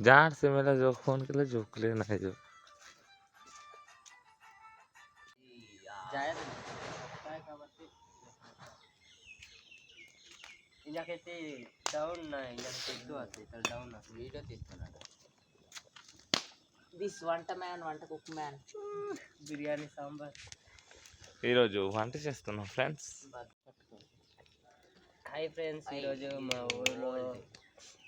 जहाँ से मेरा जो फोन के लिए जोक लेना है जो ఇందాకైతే డౌన్ ఇందాకైతే ఎక్కువ వస్తాయి ఇక్కడ డౌన్ వీడియో తీస్తున్నాడు దిస్ వంట మ్యాన్ వంట కుక్ మ్యాన్ బిర్యానీ సాంబార్ ఈరోజు వంట చేస్తున్నాం ఫ్రెండ్స్ హాయ్ ఫ్రెండ్స్ ఈరోజు మా ఊరిలో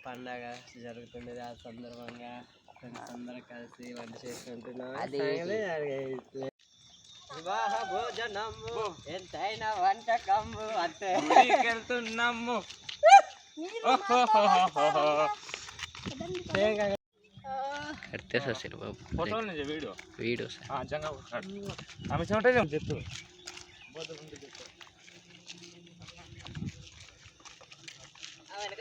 పండగ జరుగుతుంది ఆ సందర్భంగా ఫ్రెండ్స్ అందరం కలిసి వంట చేసుకుంటున్నాం. వివాహ భోజనము ఎంతైనా వంటకము అంతే. వెళ్తున్నాము సరే బాబు. నుంచి వీడియో వీడియో సార్ జంగా ఆమె చెమటే చెప్తూ ఆ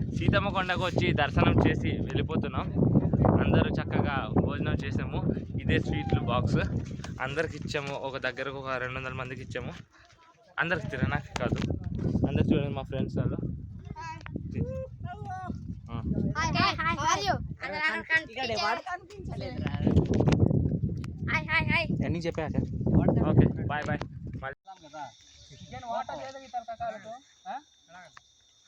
సీతమ్మ కొండకు వచ్చి దర్శనం చేసి వెళ్ళిపోతున్నాం. అందరూ చక్కగా భోజనం చేసాము. ఇదే స్వీట్లు బాక్స్. అందరికి ఇచ్చాము. ఒక దగ్గరకు ఒక రెండు వందల మందికి ఇచ్చాము. అందరికి తినడానికి కాదు. అందరు చూడండి మా ఫ్రెండ్స్ వాళ్ళు. ఆ. Hi, hi, hi. How